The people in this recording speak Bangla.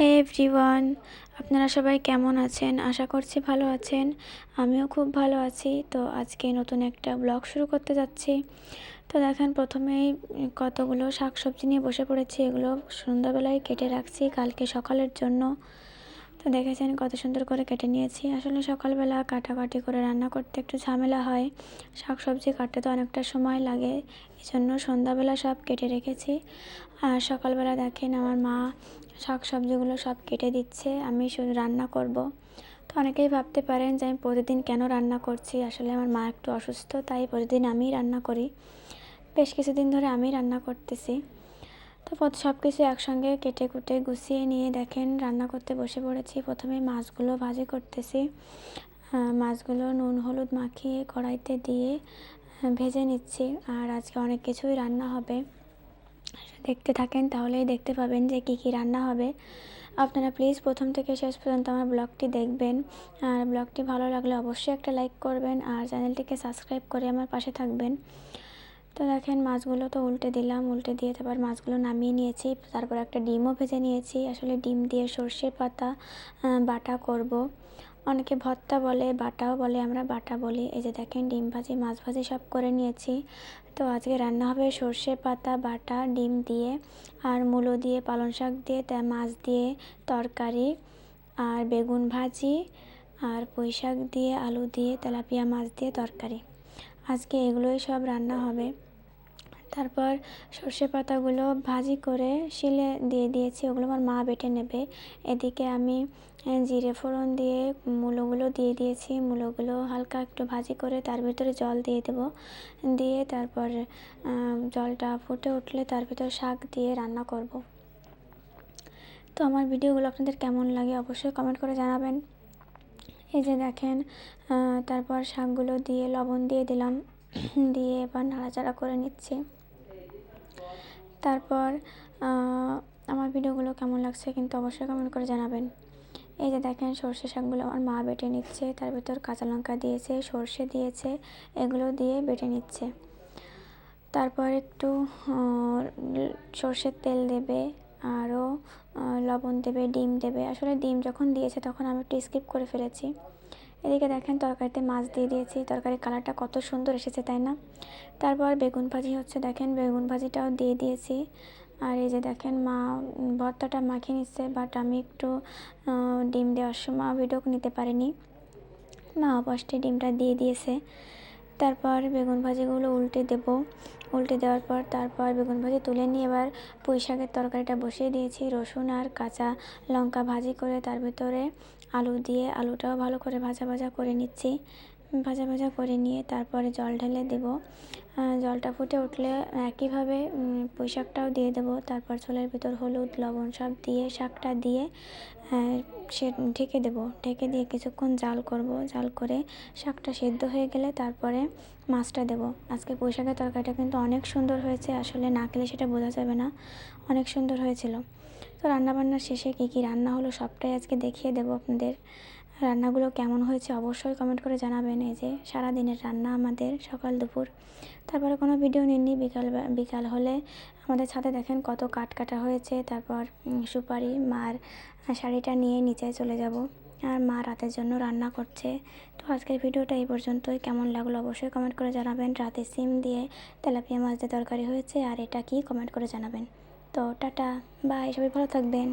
হে এভরিওয়ান, আপনারা সবাই কেমন আছেন? আশা করছি ভালো আছেন। আমিও খুব ভালো আছি। তো আজকে নতুন একটা ব্লগ শুরু করতে যাচ্ছি। তো দেখেন, প্রথমেই কতগুলো শাকসবজি নিয়ে বসে পড়েছি। এগুলো সন্ধ্যাবেলায় কেটে রাখছি। কালকে সকালের জন্য তো দেখেছেন কত সুন্দর করে কেটে নিয়েছি। আসলে সকালবেলা কাটাকাটি করে রান্না করতে একটু ঝামেলা হয়। শাক সবজি কাটতে তো অনেকটা সময় লাগে এই জন্য সন্ধ্যাবেলা সব কেটে রেখেছি। আর সকালবেলা দেখেন আমার মা শাক সবজিগুলো সব কেটে দিচ্ছে, আমি শুধু রান্না করব। তো অনেকেই ভাবতে পারেন যে আমি প্রতিদিন কেন রান্না করছি? আসলে আমার মা একটু অসুস্থ, তাই প্রতিদিন আমিই রান্না করি। বেশ কিছুদিন ধরে আমি রান্না করতেছি। তো সব কিছু একসঙ্গে কেটে কুটে গুছিয়ে নিয়ে দেখেন, রান্না করতে বসে পড়েছি। প্রথমে মাছগুলো ভাজি করতেছি। মাছগুলো নুন, হলুদ মাখিয়ে কড়াইতে দিয়ে ভেজে নিচ্ছি। আর আজকে অনেক কিছুই রান্না হবে। দেখতে থাকেন, তাহলেই দেখতে পাবেন যে কি কি রান্না হবে। আপনারা প্লিজ প্রথম থেকে শেষ পর্যন্ত আমার ব্লগটি দেখবেন। আর ব্লগটি ভালো লাগলে অবশ্যই একটা লাইক করবেন। আর চ্যানেলটিকে সাবস্ক্রাইব করে আমার পাশে থাকবেন। তো দেখেন মাছগুলো তো উল্টে দিলাম, উল্টে দিয়ে তারপর মাছগুলো নামিয়ে নিয়েছি। তারপর একটা ডিমও ভেজে নিয়েছি। আসলে ডিম দিয়ে সর্ষে পাতা বাটা করব। অনেকে ভর্তা বলে, বাটাও বলে, আমরা বাটা বলি। এই যে দেখেন ডিম ভাজি, মাছ ভাজি সব করে নিয়েছি। তো আজকে রান্না হবে সর্ষে পাতা, বাটা, ডিম দিয়ে আর মূলো দিয়ে, পালং শাক দিয়ে, তা মাছ দিয়ে তরকারি আর বেগুন ভাজি আর পুঁই শাক দিয়ে, আলু দিয়ে, তেলাপিয়া মাছ দিয়ে তরকারি। আজকে এগুলোই সব রান্না হবে। তারপর সর্ষে পাতাগুলো ভাজি করে শিলে দিয়ে দিয়েছি, ওগুলো আমার মা বেটে নেবে। এদিকে আমি জিরে ফোড়ন দিয়ে মূলোগুলো দিয়ে দিয়েছি, মূলোগুলো হালকা একটু ভাজি করে তার ভিতরে জল দিয়ে দেব। দিয়ে তারপর জলটা ফুটে উঠলে তার ভিতরে শাক দিয়ে রান্না করব। তো আমার ভিডিওগুলো আপনাদের কেমন লাগে অবশ্যই কমেন্ট করে জানাবেন। এই যে দেখেন তারপর শাকগুলো দিয়ে লবণ দিয়ে দিলাম। দিয়ে এবার নাড়াচাড়া করে নিচ্ছি। তারপর আমার ভিডিওগুলো কেমন লাগছে কিন্তু অবশ্যই কমেন্ট করে জানাবেন। এই যে দেখেন সর্ষে শাকগুলো আমার মা বেটে নিচ্ছে, তার ভিতর কাঁচা লঙ্কা দিয়েছে, সর্ষে দিয়েছে, এগুলো দিয়ে বেটে নিচ্ছে। তারপর একটু সর্ষের তেল দেবে, আরও লবণ দেবে, ডিম দেবে। আসলে ডিম যখন দিয়েছে তখন আমি একটু স্কিপ করে ফেলেছি। এদিকে দেখেন তরকারিতে মাছ দিয়ে দিয়েছি। তরকারির কালারটা কত সুন্দর এসেছে, তাই না? তারপর বেগুন ভাজি হচ্ছে, দেখেন বেগুন ভাজিটাও দিয়ে দিয়েছি। আর এই যে দেখেন মা ভর্তাটা মাখিয়ে নিচ্ছে বাট আমি একটু ডিম দেওয়ার সময় ভিডিও নিতে পারিনি। মা অবশ্যই ডিমটা দিয়ে দিয়েছে। তারপর বেগুন ভাজিগুলো উল্টে দেব। উল্টে দেওয়ার পর তারপর বেগুন ভাজি তুলে নিয়ে এবার পুঁই শাকের তরকারিটা বসিয়ে দিয়েছি। রসুন আর কাঁচা লঙ্কা ভাজি করে তার ভিতরে আলু দিয়ে আলুটাও ভালো করে ভাজা ভাজা করে নিচ্ছি। ভাজা ভাজা করে নিয়ে তারপরে জল ঢেলে দেব। জলটা ফুটে উঠলে একইভাবে পুঁই শাকটাও দিয়ে দেবো। তারপর ছোলের ভিতর হলুদ, লবণ সব দিয়ে শাকটা দিয়ে সে, ঢেকে দেবো। ঢেকে দিয়ে কিছুক্ষণ জাল করব। জাল করে শাকটা সেদ্ধ হয়ে গেলে তারপরে মাছটা দেব। আজকে পুঁই শাকের তরকারিটা কিন্তু অনেক সুন্দর হয়েছে। আসলে না খেলে সেটা বোঝা যাবে না। অনেক সুন্দর হয়েছিল। তো রান্নাবান্নার শেষে কী কী রান্না হলো সবটাই আজকে দেখিয়ে দেবো আপনাদের। রান্নাগুলো কেমন হয়েছে অবশ্যই কমেন্ট করে জানাবেন। এই যে সারাদিনের রান্না আমাদের সকাল, দুপুর। তারপরে কোনো ভিডিও নিননি বিকাল বিকাল হলে আমাদের ছাদে দেখেন কত কাট কাটা হয়েছে। তারপর সুপারি, মার শাড়িটা নিয়ে নিচে চলে যাব। আর মা রাতের জন্য রান্না করছে। তো আজকের ভিডিওটা এই পর্যন্তই। কেমন লাগল অবশ্যই কমেন্ট করে জানাবেন। রাতে সিম দিয়ে তেলাপিয়া মাছ দিয়ে তরকারি হয়েছে। আর এটা কি কমেন্ট করে জানাবেন। তো টাটা বাই সবাই ভালো থাকবেন।